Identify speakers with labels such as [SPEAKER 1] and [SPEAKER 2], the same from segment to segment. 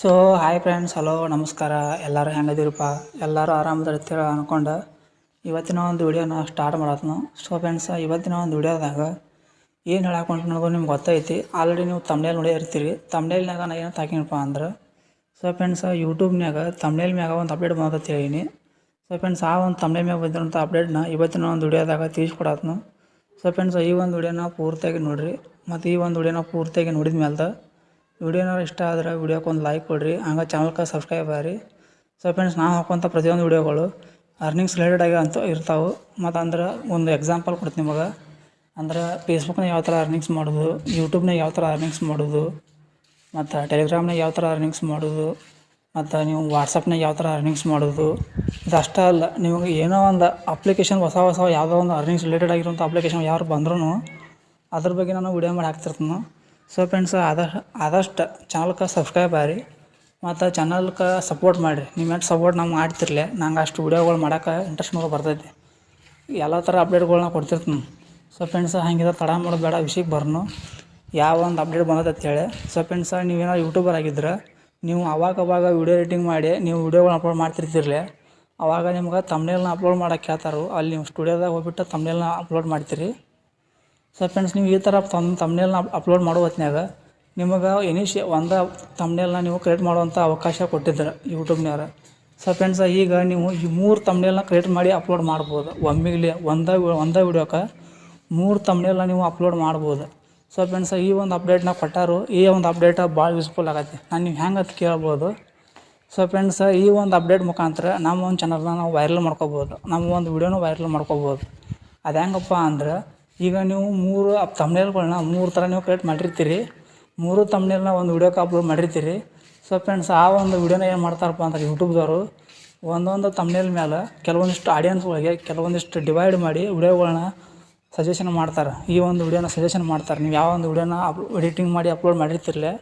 [SPEAKER 1] So hi friends hello ನಮಸ್ಕಾರ. ಎಲ್ಲರೂ ಹೆಂಗದಿರಪ್ಪ ಎಲ್ಲರೂ ಆರಾಮದಿರ್ತೀರ ಅನ್ಕೊಂಡು ಇವತ್ತಿನ ಒಂದು ವಿಡಿಯೋನ ಸ್ಟಾರ್ಟ್ ಮಾಡತ್ನು. ಸೊ ಫ್ರೆಂಡ್ಸ್ ಇವತ್ತಿನ ಒಂದು ವಿಡಿಯೋದಾಗ ಏನು ಹೇಳಕೊಂಡು ಅನ್ನೋದು ನಿಮ್ಗೆ ಗೊತ್ತೈತಿ. ಆಲ್ರೆಡಿ ನೀವು ತಮ್ನೇಲ್ ನೋಡಿ ಇರ್ತೀರಿ. ತಮ್ನೇಲ್ನಾಗ ನಾ ಏನು ತಾಕಿನಪ್ಪ ಅಂದ್ರೆ ಸೊ ಫ್ರೆಂಡ್ಸ್ ಯೂಟ್ಯೂಬ್ನಾಗ ತಮ್ನೇಲ್ ಮ್ಯಾಗ ಒಂದು ಅಪ್ಡೇಟ್ ಬಂದತ್ತ ಹೇಳೀನಿ. ಸೊ ಫ್ರೆಂಡ್ಸ್ ಆ ಒಂದು ತಮ್ನೇಲ್ ಮ್ಯಾಗ ಬಂದಿರೋಂಥ ಅಪ್ಡೇಟ್ನ ಇವತ್ತಿನ ಒಂದು ವಿಡಿಯೋದಾಗ ತಿಳಿಸ್ಕೊಡತ್ನು. ಸೊ ಫ್ರೆಂಡ್ಸ್ ಈ ಒಂದು ವಿಡಿಯೋನ ಪೂರ್ತಿಯಾಗಿ ನೋಡಿರಿ. ಮತ್ತು ಈ ಒಂದು ವಿಡಿಯೋನ ಪೂರ್ತಿಯಾಗಿ ನೋಡಿದ ಮೇಲೆ ವಿಡಿಯೋನ ಇಷ್ಟ ಆದ್ರೆ ವಿಡಿಯೋಕ್ಕೆ ಒಂದು ಲೈಕ್ ಕೊಡಿರಿ. ಹಂಗೆ ಚಾನಲ್ಗೆ ಸಬ್ಸ್ಕ್ರೈಬ್ ಆಗಿರಿ ಸೊ ಫ್ರೆಂಡ್ಸ್ ನಾವು ಹಾಕುವಂಥ ಪ್ರತಿಯೊಂದು ವಿಡಿಯೋಗಳು ಅರ್ನಿಂಗ್ಸ್ ರಿಲೇಟೆಡ್ ಆಗಿ ಅಂತ ಇರ್ತಾವೆ. ಮತ್ತು ಅಂದ್ರೆ ಒಂದು ಎಕ್ಸಾಂಪಲ್ ಕೊಡ್ತೀನಿ ನಿಮಗೆ. ಅಂದ್ರೆ ಫೇಸ್ಬುಕ್ನಾಗ ಯಾವ ಥರ ಅರ್ನಿಂಗ್ಸ್ ಮಾಡೋದು ಯೂಟ್ಯೂಬ್ನಾಗ ಯಾವ ಥರ ಅರ್ನಿಂಗ್ಸ್ ಮಾಡೋದು, ಮತ್ತು ಟೆಲಿಗ್ರಾಮ್ನಾಗ ಯಾವ ಥರ ಅರ್ನಿಂಗ್ಸ್ ಮಾಡೋದು, ಮತ್ತು ನೀವು ವಾಟ್ಸಪ್ನಾಗ ಯಾವ ಥರ ಅರ್ನಿಂಗ್ಸ್ ಮಾಡೋದು. ಇದು ಅಷ್ಟೇ ಅಲ್ಲ, ನಿಮಗೆ ಏನೋ ಒಂದು ಅಪ್ಲಿಕೇಶನ್ ಹೊಸ ಹೊಸ ಯಾವುದೋ ಒಂದು ಅರ್ನಿಂಗ್ಸ್ ರಿಲೇಟೆಡ್ ಆಗಿರುವಂಥ ಅಪ್ಲಿಕೇಶನ್ ಯಾರು ಬಂದ್ರೂ ಅದ್ರ ಬಗ್ಗೆ ನಾನು ವಿಡಿಯೋ ಮಾಡಿ ಹಾಕ್ತಿರ್ತೀನಿ. ಸೊ ಫ್ರೆಂಡ್ಸ್ ಆದಷ್ಟು ಆದಷ್ಟು ಚಾನಲ್ಗೆ ಸಬ್ಸ್ಕ್ರೈಬ್ ಆಗ್ರಿ ಮತ್ತು ಚಾನಲ್ಕ ಸಪೋರ್ಟ್ ಮಾಡಿರಿ. ನಿಮ್ಮ ಎಷ್ಟು ಸಪೋರ್ಟ್ ನಮ್ಗೆ ಮಾಡ್ತಿರ್ಲೆ, ನಂಗೆ ಅಷ್ಟು ವೀಡಿಯೋಗಳು ಮಾಡೋಕೆ ಇಂಟ್ರೆಸ್ಟ್ ಮಾಡೋ ಬರ್ತೈತಿ. ಎಲ್ಲ ಥರ ಅಪ್ಡೇಟ್ಗಳನ್ನ ಕೊಡ್ತಿರ್ತೀನಿ ಸೊ ಫ್ರೆಂಡ್ಸ್ ಹಂಗಿದ್ರೆ ತಡ ಮಾಡೋದು ಬೇಡ ವಿಷಯಕ್ಕೆ ಬರ್ನು. ಯಾವ ಒಂದು ಅಪ್ಡೇಟ್ ಬಂದದ ಅಂತೇಳಿ ಸೊ ಫ್ರೆಂಡ್ಸ್ ನೀವೇನೋ ಯೂಟ್ಯೂಬರ್ ಆಗಿದ್ರೆ, ನೀವು ಅವಾಗ ಅವಾಗ ವೀಡಿಯೋ ಎಡಿಟಿಂಗ್ ಮಾಡಿ, ನೀವು ವೀಡಿಯೋಗಳನ್ನ ಅಪ್ಲೋಡ್ ಮಾಡ್ತಿರ್ತಿರ್ಲಿ, ಅವಾಗ ನಿಮ್ಗೆ ತಮ್ನೇಲ್ನ ಅಪ್ಲೋಡ್ ಮಾಡೋಕ್ಕೆ ಹೇಳ್ತಾರೋ. ಅಲ್ಲಿ ನೀವು ಸ್ಟುಡಿಯೋದಾಗ ಹೋಗ್ಬಿಟ್ಟು ತಮ್ನೇಲ್ನ ಅಪ್ಲೋಡ್ ಮಾಡ್ತೀರಿ. ಸೊ ಫ್ರೆಂಡ್ಸ್ ನೀವು ಈ ಥರ ತಮ್ಮ ತಮ್ನೇಲ್ನ ಅಪ್ಲೋಡ್ ಮಾಡೋ ಹೊತ್ತಿನಾಗ ನಿಮಗೆ ಇನಿಷಿಯ ಒಂದು ತಮ್ನೇಲ್ನ ನೀವು ಕ್ರಿಯೇಟ್ ಮಾಡುವಂಥ ಅವಕಾಶ ಕೊಟ್ಟಿದ್ದಾರೆ ಯೂಟ್ಯೂಬ್ನವ್ರು ಸೊ ಫ್ರೆಂಡ್ಸ್ ಈಗ ನೀವು ಈ ಮೂರು ತಮ್ನೇಲ್ನ ಕ್ರಿಯೇಟ್ ಮಾಡಿ ಅಪ್ಲೋಡ್ ಮಾಡ್ಬೋದು. ಒಮ್ಮಿಗ್ಲಿ ಒಂದೇ ಒಂದೇ ವಿಡಿಯೋಕ್ಕೆ ಮೂರು ತಮ್ನೇಲ್ನ ನೀವು ಅಪ್ಲೋಡ್ ಮಾಡ್ಬೋದು. ಸೊ ಫ್ರೆಂಡ್ಸ್ ಈ ಒಂದು ಅಪ್ಡೇಟ್ನ ಕೊಟ್ಟಾರು, ಈ ಒಂದು ಅಪ್ಡೇಟ್ ಭಾಳ ಯೂಸ್ಫುಲ್ ಆಗತ್ತೆ. ನಾನು ನೀವು ಹೆಂಗೆ ಅಂತ ಕೇಳ್ಬೋದು. ಸೊ ಫ್ರೆಂಡ್ಸ್ ಈ ಒಂದು ಅಪ್ಡೇಟ್ ಮುಖಾಂತರ ನಮ್ಮ ಒಂದು ಚಾನಲ್ನ ನಾವು ವೈರಲ್ ಮಾಡ್ಕೋಬೋದು. ನಮ್ಮ ಒಂದು ವಿಡಿಯೋನೂ ವೈರಲ್ ಮಾಡ್ಕೋಬೋದು. ಅದು ಹೆಂಗಪ್ಪ ಅಂದ್ರೆ ಈಗ ನೀವು ಮೂರು ತಮ್ನೇಲ್ಗಳನ್ನ ಮೂರು ಥರ ನೀವು ಕ್ರಿಯೇಟ್ ಮಾಡಿರ್ತೀರಿ. ಮೂರು ತಮ್ನೇಲ್ನ ಒಂದು ವಿಡಿಯೋಕ್ಕೆ ಅಪ್ಲೋಡ್ ಮಾಡಿರ್ತೀರಿ. ಸೊ ಫ್ರೆಂಡ್ಸ್ ಆ ಒಂದು ವಿಡಿಯೋನ ಏನು ಮಾಡ್ತಾರಪ್ಪ ಅಂದ್ರೆ ಯೂಟ್ಯೂಬ್ದವರು ಒಂದೊಂದು ತಮ್ನೇಲ್ ಮೇಲೆ ಕೆಲವೊಂದಿಷ್ಟು ಆಡಿಯನ್ಸ್ಗಳಿಗೆ ಕೆಲವೊಂದಿಷ್ಟು ಡಿವೈಡ್ ಮಾಡಿ ವಿಡಿಯೋಗಳನ್ನ ಸಜೆಷನ್ ಮಾಡ್ತಾರೆ. ಈ ಒಂದು ವಿಡಿಯೋನ ಸಜೆಷನ್ ಮಾಡ್ತಾರೆ. ನೀವು ಯಾವ ಒಂದು ವಿಡಿಯೋನ ಎಡಿಟಿಂಗ್ ಮಾಡಿ ಅಪ್ಲೋಡ್ ಮಾಡಿರ್ತಿರಲಿಲ್ಲ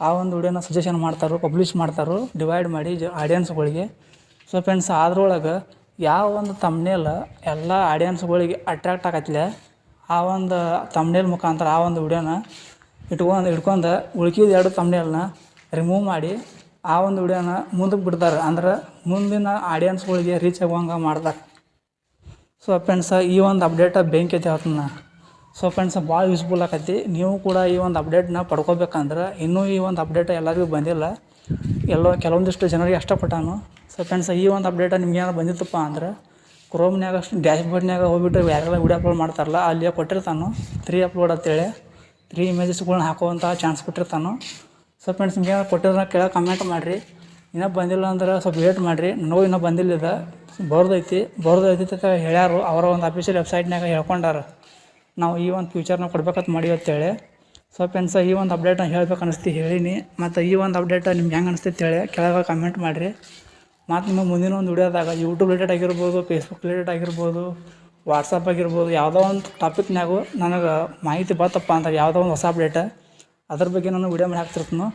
[SPEAKER 1] ಆ ಒಂದು ವಿಡಿಯೋನ ಸಜೆಷನ್ ಮಾಡ್ತಾರೆ ಪಬ್ಲಿಷ್ ಮಾಡ್ತಾರೆ ಡಿವೈಡ್ ಮಾಡಿ ಜ ಆಡಿಯನ್ಸ್ಗಳಿಗೆ ಸೊ ಫ್ರೆಂಡ್ಸ್ ಅದ್ರೊಳಗೆ ಯಾವ ಒಂದು ತಮ್ನೇಲ್ ಎಲ್ಲ ಆಡಿಯನ್ಸ್ಗಳಿಗೆ ಅಟ್ರ್ಯಾಕ್ಟ್ ಆಗತ್ಲೆ ಆ ಒಂದು ತಮ್ನೇಲ್ ಮುಖಾಂತರ ಆ ಒಂದು ವಿಡಿಯೋನ ಇಟ್ಕೊಂಡು ಇಟ್ಕೊಂಡು ಉಳ್ಕಿದ ಎರಡು ತಮ್ನೇಲ್ನ ರಿಮೂವ್ ಮಾಡಿ ಆ ಒಂದು ವಿಡಿಯೋನ ಮುಂದಕ್ಕೆ ಬಿಡ್ತಾರೆ. ಅಂದ್ರೆ ಮುಂದಿನ ಆಡಿಯನ್ಸ್ಗಳಿಗೆ ರೀಚ್ ಆಗುವಂಗೆ ಮಾಡ್ತಾರೆ. ಸೊ ಫ್ರೆಂಡ್ಸ ಈ ಒಂದು ಅಪ್ಡೇಟ ಬೆಂಕಿ ಐತೆ ಹೇಳ್ತೀನಿ ನಾ. ಸೊ ಫ್ರೆಂಡ್ಸ್ ಭಾಳ ಯೂಸ್ಫುಲ್ ಆಕತಿ. ನೀವು ಕೂಡ ಈ ಒಂದು ಅಪ್ಡೇಟ್ನ ಪಡ್ಕೋಬೇಕಂದ್ರೆ ಇನ್ನೂ ಈ ಒಂದು ಅಪ್ಡೇಟ್ ಎಲ್ಲರಿಗೂ ಬಂದಿಲ್ಲ. ಎಲ್ಲೋ ಕೆಲವೊಂದಿಷ್ಟು ಜನರಿಗೆ ಅಷ್ಟಪಟ್ಟಾನು ಸೊ ಫ್ರೆಂಡ್ಸ್ ಈ ಒಂದು ಅಪ್ಡೇಟ ನಿಮ್ಗೆ ಏನಾರು ಬಂದಿತ್ತಪ್ಪ ಅಂದ್ರೆ ಕ್ರೋಮ್ನ್ಯಾಗ ಅಷ್ಟು ಡ್ಯಾಶ್ ಬೋರ್ಡ್ನ್ಯಾಗ ಹೋಗ್ಬಿಟ್ಟು ಯಾರೆಲ್ಲ ವೀಡಿಯೋ ಅಪ್ಲೋಡ್ ಮಾಡ್ತಾರಲ್ಲ, ಅಲ್ಲಿಯೇ ಕೊಟ್ಟಿರ್ತಾನು. ತ್ರೀ ಅಪ್ಲೋಡ್ ಅಂತೇಳಿ. ತ್ರೀ ಇಮೇಜಸ್ಗಳನ್ನ ಹಾಕುವಂಥ ಚಾನ್ಸ್ ಕೊಟ್ಟಿರ್ತಾನು. ಸೊ ಫ್ರೆಂಡ್ಸ್ ನಿಮಗೆ ಕೊಟ್ಟಿರೋದನ್ನ ಕೆಳಗೆ ಕಮೆಂಟ್ ಮಾಡಿರಿ. ಇನ್ನೂ ಬಂದಿಲ್ಲ ಅಂದ್ರೆ ಸ್ವಲ್ಪ ವೇಟ್ ಮಾಡಿರಿ. ನನಗೂ ಇನ್ನೂ ಬಂದಿಲ್ಲ ಇದು. ಬರ್ದೈತಿ ಬರ್ದೈತಿ ಅಂತ ಹೇಳ್ಯಾರು. ಅವರ ಒಂದು ಅಫಿಷಿಯಲ್ ವೆಬ್ಸೈಟ್ನಾಗ ಹೇಳ್ಕೊಂಡಾರ. ನಾವು ಈ ಒಂದು ಫ್ಯೂಚರ್ನ ಕೊಡ್ಬೇಕಂತ ಮಾಡಿ ಅಂತೇಳಿ. ಸೊ ಫ್ರೆಂಡ್ಸ್ ಈ ಒಂದು ಅಪ್ಡೇಟ್ನ ಹೇಳ್ಬೇಕು ಅನಿಸ್ತಿ, ಹೇಳೀನಿ. ಮತ್ತು ಈ ಒಂದು ಅಪ್ಡೇಟ್ ನಿಮ್ಗೆ ಹೆಂಗೆ ಅನಿಸ್ತೈತೆ ಹೇಳಿ, ಕೆಳಗೆ ಕಮೆಂಟ್ ಮಾಡಿರಿ. ಮತ್ತು ನಿಮ್ಮ ಮುಂದಿನ ಒಂದು ವಿಡಿಯೋದಾಗ ಯೂಟ್ಯೂಬ್ ರಿಲೇಟೆಡ್ ಆಗಿರ್ಬೋದು ಫೇಸ್ಬುಕ್ ರಿಲೇಟೆಡ್ ಆಗಿರ್ಬೋದು ವಾಟ್ಸಪ್ ಆಗಿರ್ಬೋದು, ಯಾವುದೋ ಒಂದು ಟಾಪಿಕ್ನಾಗು ನನಗೆ ಮಾಹಿತಿ ಬರ್ತಪ್ಪ ಅಂತ ಯಾವುದೋ ಒಂದು ಹೊಸ ಅಪ್ಡೇಟ್ ಅದ್ರ ಬಗ್ಗೆ ನಾನು ವಿಡಿಯೋ ಮಾಡಿ ಹಾಕ್ತಿರ್ತೀನಿ.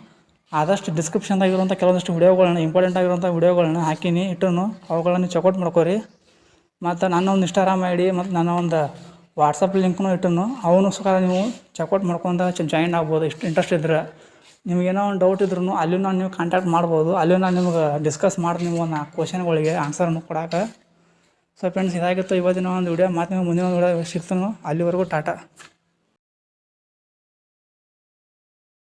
[SPEAKER 1] ಆದಷ್ಟು ಡಿಸ್ಕ್ರಿಪ್ಷನ್ದಾಗಿರುವಂಥ ಕೆಲವೊಂದಷ್ಟು ವಿಡಿಯೋಗಳನ್ನ ಇಂಪಾರ್ಟೆಂಟ್ ಆಗಿರುವಂಥ ವಿಡಿಯೋಗಳನ್ನ ಹಾಕೀನಿ ಇಟ್ಟು ಅವುಗಳನ್ನು ಚೆಕ್ಔಟ್ ಮಾಡ್ಕೋರಿ. ಮತ್ತು ನನ್ನ ಒಂದು ಇನ್ಸ್ಟಾಗ್ರಾಮ್ ಐ ಡಿ ಮತ್ತು ನನ್ನ ಒಂದು ವಾಟ್ಸಪ್ ಲಿಂಕ್ನು ಇಟ್ಟು ಅವನು ಸಹ ನೀವು ಚೆಕ್ಔಟ್ ಮಾಡ್ಕೊಂತ ಜಾಯಿನ್ ಆಗ್ಬೋದು, ಇಷ್ಟು ಇಂಟ್ರೆಸ್ಟ್ ಇದ್ರೆ. ನಿಮಗೇನೋ ಒಂದು ಡೌಟ್ ಇದ್ರೂ ಅಲ್ಲೂ ನಾನು ನೀವು ಕಾಂಟ್ಯಾಕ್ಟ್ ಮಾಡ್ಬೋದು. ಅಲ್ಲೂ ನಾನು ನಿಮ್ಗೆ ಡಿಸ್ಕಸ್ ಮಾಡಿ ನಿಮ್ಮ ಒಂದು ಕ್ವಶನ್ಗಳಿಗೆ ಆನ್ಸರ್ನು ಕೊಡೋಕೆ. ಸೊ ಫ್ರೆಂಡ್ಸ್ ಇದಾಗಿತ್ತು ಇವತ್ತಿನ ಒಂದು ವಿಡಿಯೋ ನಿಮ್ಗೆ ಮುಂದಿನ ಒಂದು ವಿಡಿಯೋ ಸಿಗ್ತಾನು ಅಲ್ಲಿವರೆಗೂ ಟಾಟಾ.